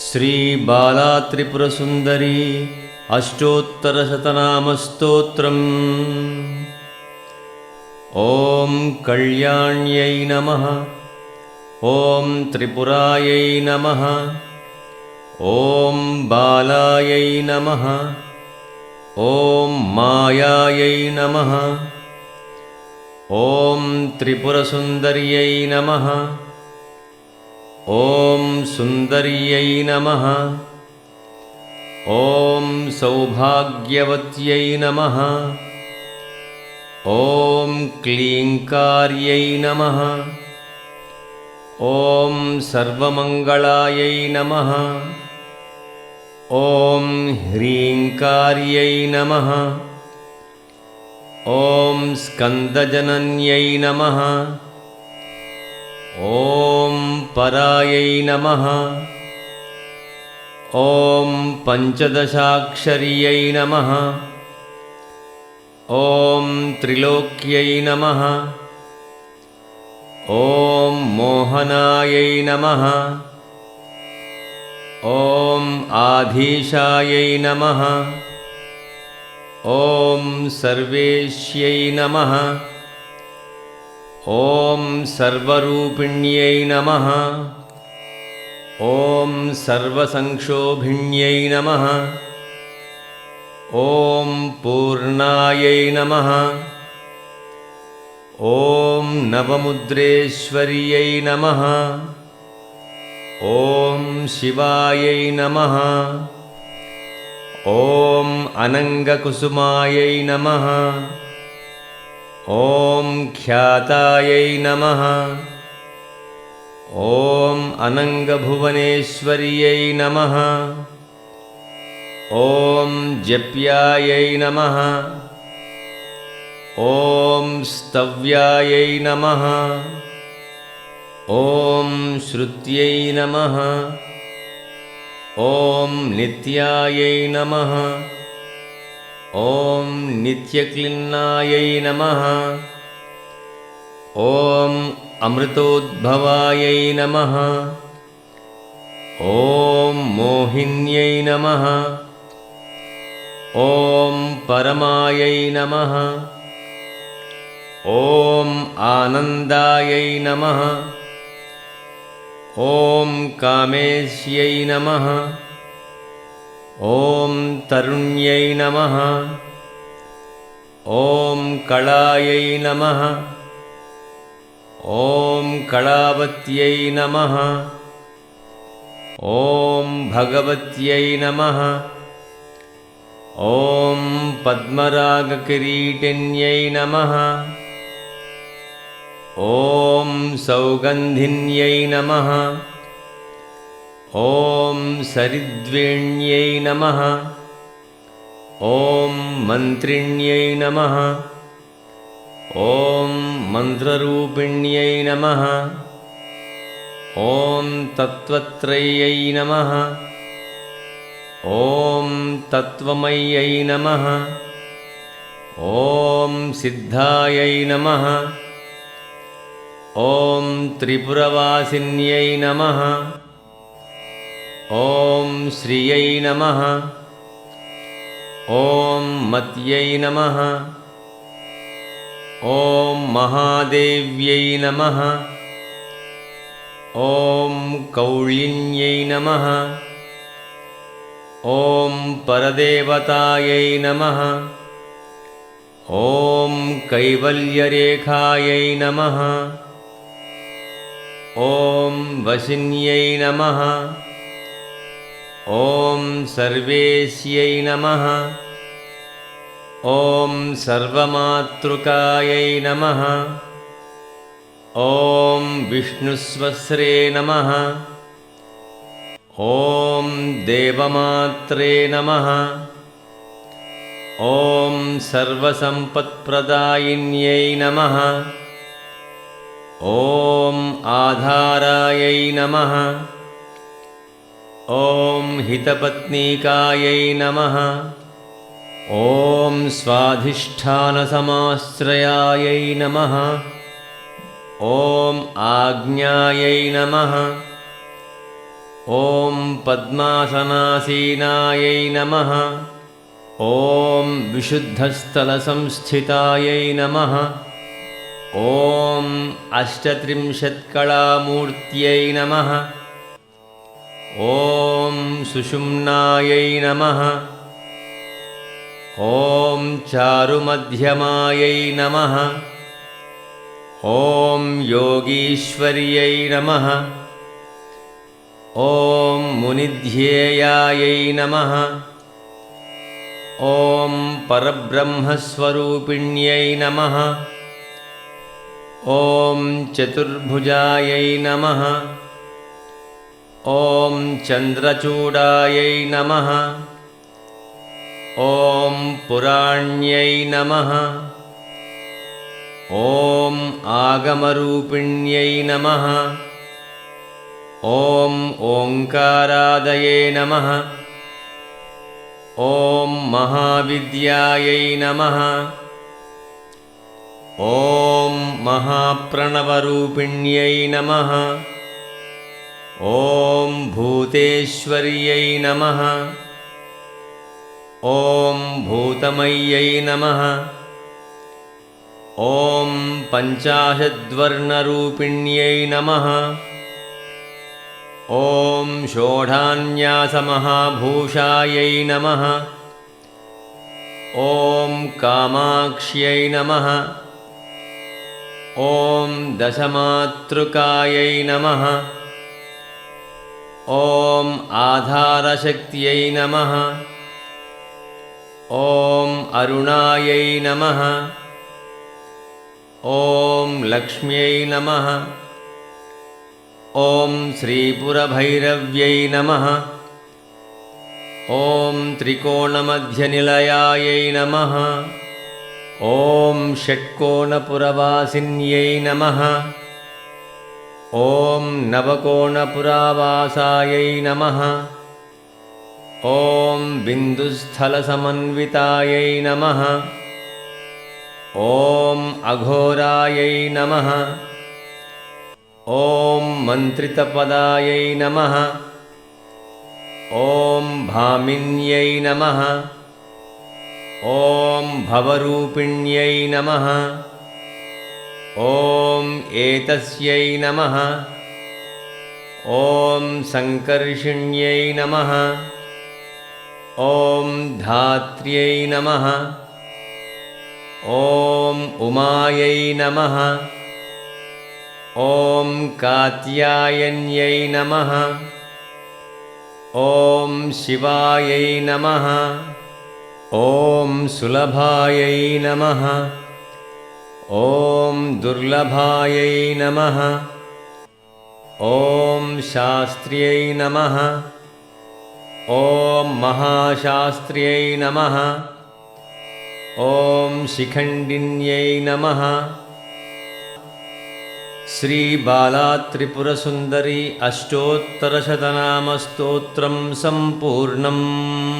श्रीबालात्रिपुरसुन्दरी अष्टोत्तरशतनामस्तोत्रम् ॐ कल्याण्यै नमः। ॐ त्रिपुरायै नमः। ॐ बालायै नमः। ॐ मायायै नमः। ॐ त्रिपुरसुन्दर्यै नमः ॐ सुन्दर्यै नमः। ॐ सौभाग्यवत्यै नमः। ॐ क्लीङ्कार्यै नमः। ॐ सर्वमङ्गलायै नमः। ॐ ह्रीङ्कार्यै नमः। ॐ स्कन्दजनन्यै नमः ॐ परायै नमः। ॐ पञ्चदशाक्षर्यै नमः। ॐ त्रिलोक्यै नमः। ॐ मोहनायै नमः। ॐ आधीशायै नमः। ॐ सर्वेश्यै नमः ॐ सर्वरूपिण्यै नमः। ॐ सर्वसंक्षोभिण्यै नमः। ॐ पूर्णायै नमः। ॐ नवमुद्रेश्वर्यै नमः। ॐ शिवायै नमः। ॐ अनङ्गकुसुमायै नमः ॐ ख्यातायै नमः। ॐ अनङ्गभुवनेश्वर्यै नमः। ॐ जप्यायै नमः। ॐ स्तव्यायै नमः। ॐ श्रुत्यै नमः। ॐ नित्यायै नमः ॐ नित्यक्लिन्नायै नमः। ॐ अमृतोद्भवायै नमः। ॐ मोहिन्यै नमः। ॐ परमायै नमः। ॐ आनन्दायै नमः। ॐ कामेश्यै नमः ॐ तरुण्यै नमः। ॐ कलायै नमः। ॐ कलावत्यै नमः। ॐ भगवत्यै नमः। ॐ पद्मरागकिरीटिन्यै नमः। ॐ सौगन्धिन्यै नमः ॐ सरिद्वेण्यै नमः। ॐ मन्त्रिण्यै नमः। ॐ मन्त्ररूपिण्यै नमः। ॐ तत्त्वत्रयै नमः। ॐ तत्त्वमय्यै नमः। ॐ सिद्धायै नमः। ॐ त्रिपुरवासिन्यै नमः ॐ श्रियै नमः। ॐ मत्यै नमः। ॐ महादेव्यै नमः। ॐ कौळिन्यै नमः। ॐ परदेवतायै नमः। ॐ कैवल्यरेखायै नमः। ॐ वशिन्यै नमः ॐ सर्वेश्यै नमः। ॐ सर्वमातृकायै नमः। ॐ विष्णुस्वस्रे नमः। ॐ देवमात्रे नमः। ॐ सर्वसम्पत्प्रदायिन्यै नमः। ॐ आधारायै नमः ॐ हितपत्नीकायै नमः। ॐ स्वाधिष्ठानसमाश्रयायै नमः। ॐ आज्ञायै नमः। ॐ पद्मासनासीनायै नमः। ॐ विशुद्धस्थलसंस्थितायै नमः। ॐ अष्टत्रिंशत्कलामूर्त्यै नमः ॐ सुषुम्नायै नमः। ॐ चारुमध्यमायै नमः। ॐ योगीश्वर्यै नमः। ॐ मुनिध्येयायै नमः। ॐ परब्रह्मस्वरूपिण्यै नमः। ॐ चतुर्भुजायै नमः ॐ चन्द्रचूडायै नमः। ॐ पुराण्यै नमः। ॐ आगमरूपिण्यै नमः। ॐ ओङ्कारादये नमः। ॐ महाविद्यायै नमः। ॐ महाप्रणवरूपिण्यै नमः ॐ भूतेश्वर्यै नमः। ॐ भूतमय्यै नमः। ॐ पञ्चाशद्वर्णरूपिण्यै नमः। ॐ षोढान्यासमहाभूषायै नमः। ॐ कामाक्ष्यै नमः। ॐ दशमातृकायै नमः ॐ आधारशक्त्यै नमः। ॐ अरुणायै नमः। ॐ लक्ष्म्यै नमः। ॐ श्रीपुरभैरव्यै नमः। ॐ त्रिकोणमध्यनिलयायै नमः। ॐ षट्कोणपुरवासिन्यै नमः ॐ नवकोणपुरावासायै नमः। ॐ बिन्दुस्थलसमन्वितायै नमः। ॐ अघोरायै नमः। ॐ मन्त्रितपदायै नमः। ॐ भामिन्यै नमः। ॐ भवरूपिण्यै नमः ॐ एतस्यै नमः। ॐ सङ्कर्षिण्यै नमः। ॐ धात्र्यै नमः। ॐ उमायै नमः। ॐ कात्यायन्यै नमः। ॐ शिवायै नमः। ॐ सुलभायै नमः ॐ दुर्लभायै नमः। ॐ शास्त्र्यै नमः। ॐ महाशास्त्र्यै नमः। ॐ शिखण्डिन्यै नमः। श्रीबालात्रिपुरसुन्दरी अष्टोत्तरशतनामस्तोत्रं सम्पूर्णम्